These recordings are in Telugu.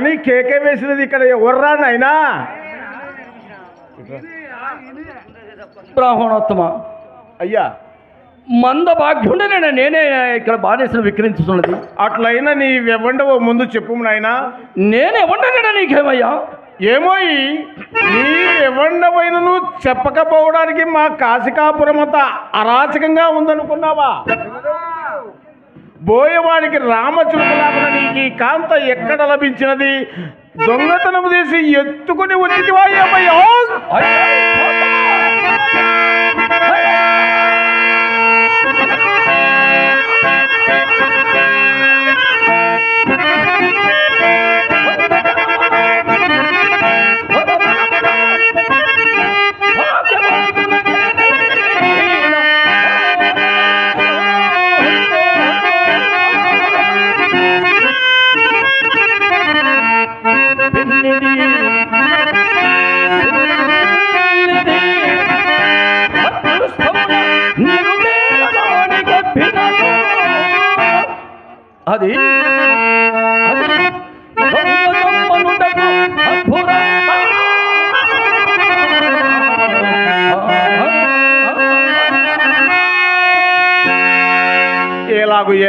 అని కేకే వేసినది ఇక్కడ ఎవర్రా నాయనా? బ్రాహ్మణోత్తమ. అయ్యా. మంద భాగ్యుండనే నేనే ఇక్కడ బానేసిన విక్రయించుతున్నది. అట్లయినా నీ వెవ్వండవో ముందు చెప్పు నాయనా. నేనే ఉండలేనా నీకేమయ్యా? ఏమో ఈ నీ ఎవండవైనను చెప్పకపోవడానికి మా కాశికాపురం అంతా అరాచకంగా ఉందనుకున్నావా? బోయవాడికి రామచురుకులాగా నీకు ఈ కాంత ఎక్కడ లభించినది? దొంగతనం చేసి ఎత్తుకుని వచ్చిటివా ఏమయ్యో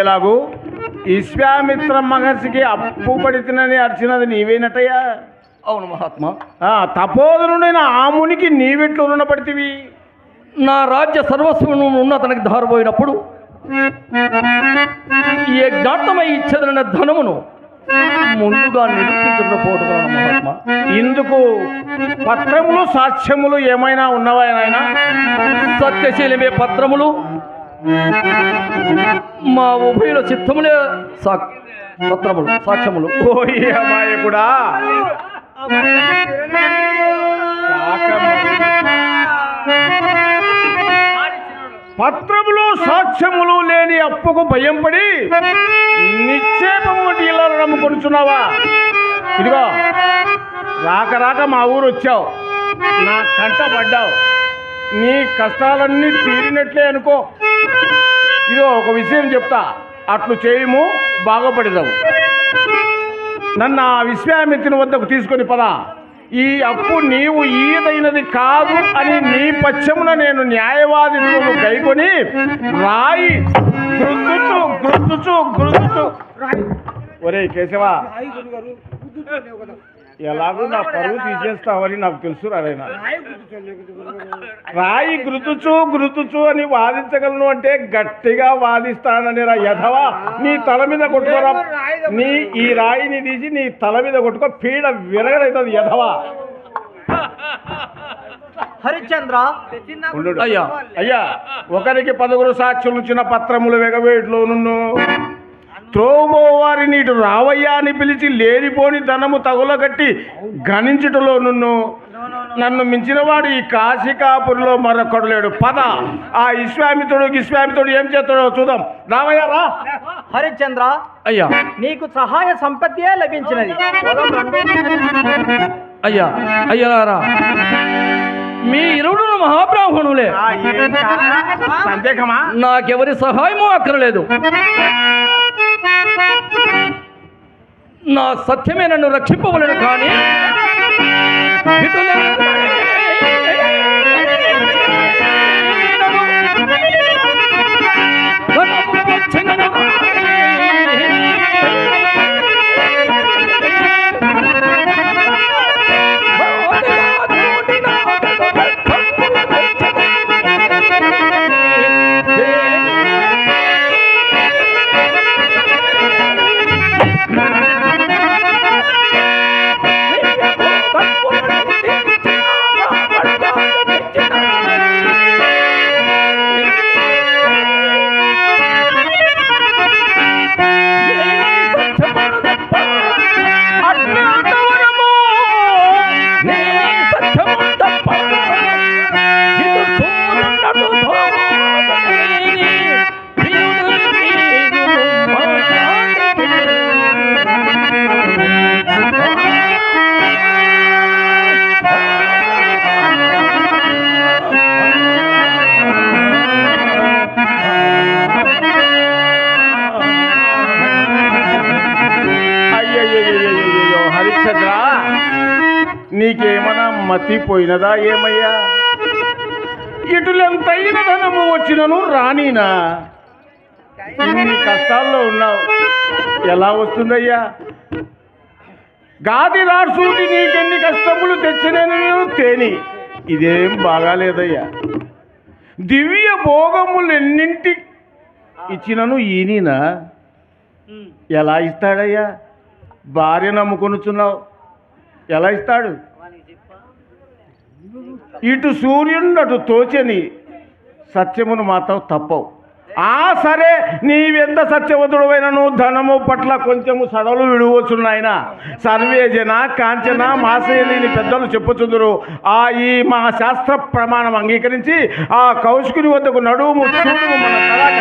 ఏలాగు విశ్వామిత్ర మహర్షికి అప్పు పడితేనని అర్చినది నీవేనటయ్యా? అవును మహాత్మా. ఆ, తపోధనుడైన ఆ మునికి నీవెట్లు రుణపడితివి? నా రాజ్య సర్వస్వం ఉన్న తనకి దారిపోయినప్పుడు ఏ ఘాటమై ఇచ్చదన ధనమును ముందుగా నిరూపించకపోవడం మహాత్మా. ఇందుకు పత్రములు సాక్ష్యములు ఏమైనా ఉన్నవా నాయన సత్యశీలమే పత్రములు మా ఉభయుల చిత్తములే సాక్ పత్రములు సాక్ష్యములు. అమ్మాయి కూడా పత్రములు సాక్ష్యములు లేని అప్పుకు భయం పడి నిక్షేపము వంటి నమ్ముకొనుచున్నావా? ఇదిగో రాక రాక మా ఊరు వచ్చావు. నా కంట పడ్డావు. నీ కష్టాలన్నీ తీరినట్లే అనుకో. ఇదో ఒక విషయం చెప్తా. అట్లు చేయము బాగుపడదాము. నన్ను ఆ విశ్వామిత్రుని వద్దకు తీసుకొని పదా. ఈ అప్పు నీవు ఈదైనది కాదు అని నీ పక్షమున నేను న్యాయవాదిత్వము గైకొని రాయి. గుర్తుచు గుర్తుచు గుర్తుచు. రాయి ఒరే కేశవా. ఎలాగో నా పరువు తీసేస్తావని నాకు తెలుసు రాయన రాయి గుర్తుచు గుర్తుచు అని వాదించగలను అంటే గట్టిగా వాదిస్తానని రా యధవా. నీ తల మీద కొట్టుకోరా. నీ ఈ రాయిని తీసి నీ తల మీద కొట్టుకో. పీడ విరగడవుతుంది యధవా. హరిశ్చంద్ర. ఉండు. అయ్యా అయ్యా ఒకరికి పదగురు సాక్షులు ఇచ్చిన పత్రములు వెగవేట్లో నున్ను త్రోవో వారిని ఇటు రావయ్యా అని పిలిచి లేనిపోని ధనము తగులగట్టి గణించుటలో నున్ను. నన్ను మించినవాడు ఈ కాశికాపురిలో మరొకడు లేడు. పద. ఆ విశ్వామిత్రుడు విశ్వామిత్రుడు ఏం చేస్తాడో చూద్దాం. రావయ్యా రా. హరిశ్చంద్ర అయ్యా. నీకు సహాయ సంపత్తియే లభించినది. అయ్యా అయ్యారా మీ ఇరువురు మహాబ్రాహ్మణులే. సందేహమా నాకెవరి సహాయమూ అక్కర్లేదు. నా సత్యమే నన్ను రక్షింపవలను కానీ మతిపోయినదా ఏమయ్యా? ఇటులెంతైన ధనము వచ్చినను రానీనా? ఇన్ని కష్టాల్లో ఉన్నావు ఎలా వస్తుందయ్యా? గాది రాసుడి నీకెన్ని కష్టములు తెచ్చినను తేని. ఇదేం బాగాలేదయ్యా. దివ్య భోగములు ఎన్నింటి ఇచ్చినను ఈయన ఎలా ఇస్తాడయ్యా? భార్య నమ్ముకొనుచున్నావు ఎలా ఇస్తాడు? ఇటు సూర్యుడు అటు తోచని సత్యమును మాత్రం తప్పవు. ఆ సరే నీవెంత సత్యవతుడమైనను ధనము పట్ల కొంచెము సడలు విడువచున్నాయన సర్వేజన కాంచన మాసేలిని పెద్దలు చెప్పుచుందరు. ఆ ఈ మా శాస్త్ర ప్రమాణం అంగీకరించి ఆ కౌశికుని వద్దకు నడుము చూడు మన కళాక